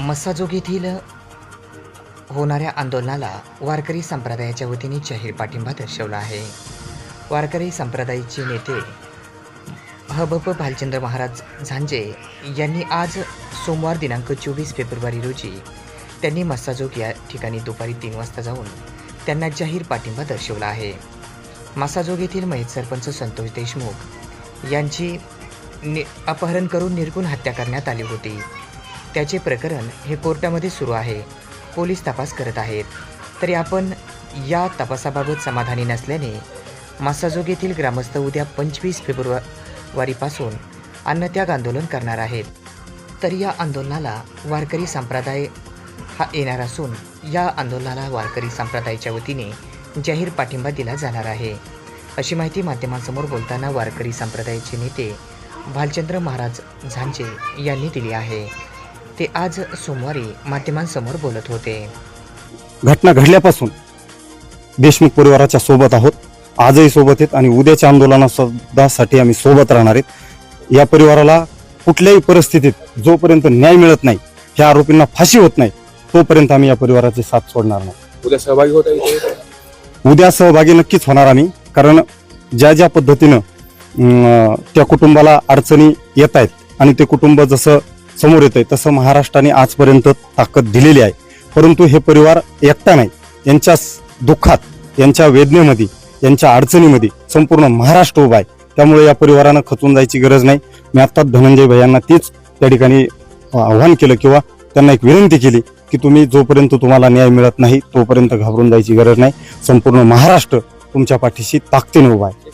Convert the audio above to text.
मस्साजोग येथील होणाऱ्या आंदोलनाला वारकरी संप्रदायाच्या वतीने जाहीर पाठिंबा दर्शवला आहे. वारकरी संप्रदायाचे नेते हबप भालचंद्र महाराज झांजे यांनी आज सोमवार दिनांक चोवीस फेब्रुवारी रोजी त्यांनी मस्साजोग या ठिकाणी दुपारी तीन वाजता जाऊन त्यांना जाहीर पाठिंबा दर्शवला आहे. मस्साजोग येथील मयत सरपंच संतोष देशमुख यांची नि अपहरण करून निर्गुण हत्या करण्यात आली होती. त्याचे प्रकरण हे कोर्टामध्ये सुरू आहे. पोलीस तपास करत आहेत. तरी आपण या तपासाबाबत समाधानी नसल्याने मासाजोग येथील ग्रामस्थ उद्या पंचवीस फेब्रुवारीपासून अन्नत्याग आंदोलन करणार आहेत. तर या आंदोलनाला वारकरी संप्रदाय हा येणार असून या आंदोलनाला वारकरी संप्रदायाच्या वतीने जाहीर पाठिंबा दिला जाणार आहे. अशी माहिती माध्यमांसमोर बोलताना वारकरी संप्रदायाचे नेते भालचंद्र महाराज झांजे यांनी दिली आहे. ते आज सोमवारी माध्यमांसमोर बोलत होते. घटना घडल्यापासून देशमुख परिवाराच्या सोबत आहोत. आजही सोबत आहेत आणि उद्याच्या आंदोलनासाठी आम्ही सोबत राहणार आहेत. या परिवाराला कुठल्याही परिस्थितीत जोपर्यंत न्याय मिळत नाही ह्या आरोपींना फाशी होत नाही तोपर्यंत आम्ही या परिवाराची साथ सोडणार नाही. उद्या सहभागी होता उद्या सहभागी नक्कीच होणार आम्ही कारण ज्या ज्या पद्धतीनं त्या कुटुंबाला अडचणी येत आहेत आणि ते कुटुंब जसं समोर येत आहे तसं महाराष्ट्राने आजपर्यंत ताकद दिलेली आहे. परंतु हे परिवार एकटा नाही. यांच्या दुःखात यांच्या वेदनेमध्ये यांच्या अडचणीमध्ये संपूर्ण महाराष्ट्र उभा आहे. त्यामुळे या परिवारानं खचून जायची गरज नाही. मी आत्ताच धनंजय भैयांना तेच त्या ठिकाणी आव्हान केलं किंवा त्यांना एक विनंती केली की तुम्ही जोपर्यंत तुम्हाला न्याय मिळत नाही तोपर्यंत घाबरून जायची गरज नाही. संपूर्ण महाराष्ट्र तुमच्या पाठीशी ताकदीने उभा आहे.